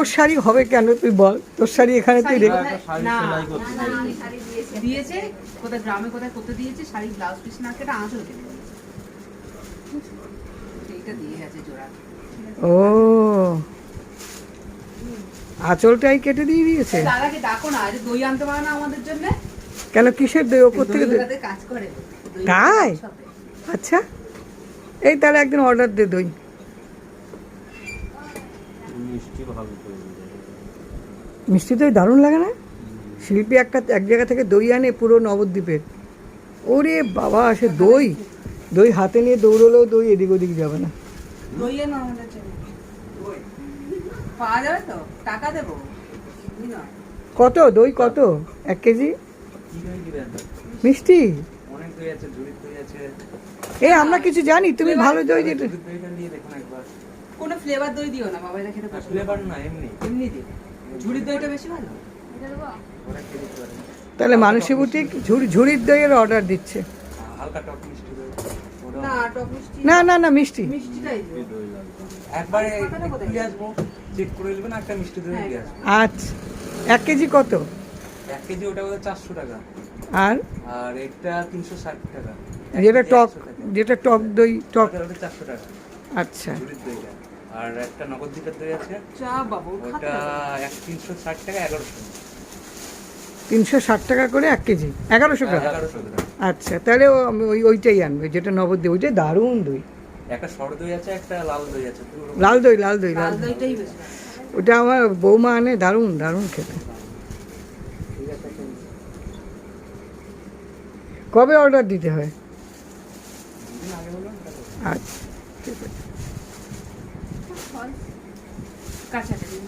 তোর শাড়ি হবে কেন তুই বল? তোর শাড়ি এখানে তুই রেখে একটা শাড়ি না, সেলাই করতে না, দিয়েছে। কোথায় গ্রামে কোথায় করতে দিয়েছে শাড়ি ব্লাউজ পিস না কেটে আঁচল কেটে দিয়েছে। দিয়ে গেছে জোড়া। ও। আঁচলটাই কেটে দিয়ে দিয়েছে? দাদাকে ডাকো না আজ দই আনতে পারে না আমাদের জন্য? কেন কিসের দই? ওপর থেকে দই? কাজ করে। তাই? আচ্ছা। এই তাহলে একদিন অর্ডার দে দই। মিষ্টি দই দারুণ লাগে না? শিল্পী একটা এক জায়গা থেকে দই আনে পুরো নবদ্বীপের। ওরে বাবা সে দই। দই হাতে নিয়ে দৌড়লেও দই এদিক ওদিক যাবে না। কত? দই কত? এক কেজি? মিষ্টি? অনেক দই আছে, ঝুড়ির দই আছে। এ আমরা কিছু জানি। তুমি ভালো দই দিতে ফ্লেভার দই দিও না বাবা এটা খেতে পছন্দ flavor না, এমনি। এমনি দিও। ঝুড়ির দইটা বেশি ভালো? পারে। তাহলে মানসী বুটিক ঝুড়ি ঝুড়ির দইয়ের অর্ডার দিচ্ছে। হালকা টক মিষ্টি দই। না টক মিষ্টি না না না মিষ্টি। মিষ্টিটাই দই একবারে নিয়ে আসব চেক করে নেবেন একটা মিষ্টি দই দিয়ে আসব। আচ্ছা এক কেজি কত? এক কেজি ওটা বোধ চারশো টাকা। আর? আর এটা তিনশো ষাট টাকা। যেটা টক 100 যেটা টক দই টক চারশো টাকা। আচ্ছা। আর একটা নগদ্বীপের দই আছে। চা বাবু ওটা। এক তিনশো ষাট টাকা এগারোশো। তিনশো ষাট টাকা করে এক কেজি? এগারোশো টাকা আচ্ছা তাহলে ও- ওই ওইটাই আনবে যেটা নবদ্বীপ ওইটাই দারুণ দই। একটা সর দই আছে একটা লাল দই আছে লাল দই লাল দই লাল দইটাই বেশি। ওটা আমার বৌমা আনে দারুণ দারুণ খেতে। কবে অর্ডার দিতে হয়। আচ্ছা ঠিক আছে। কাঁচাটা দিন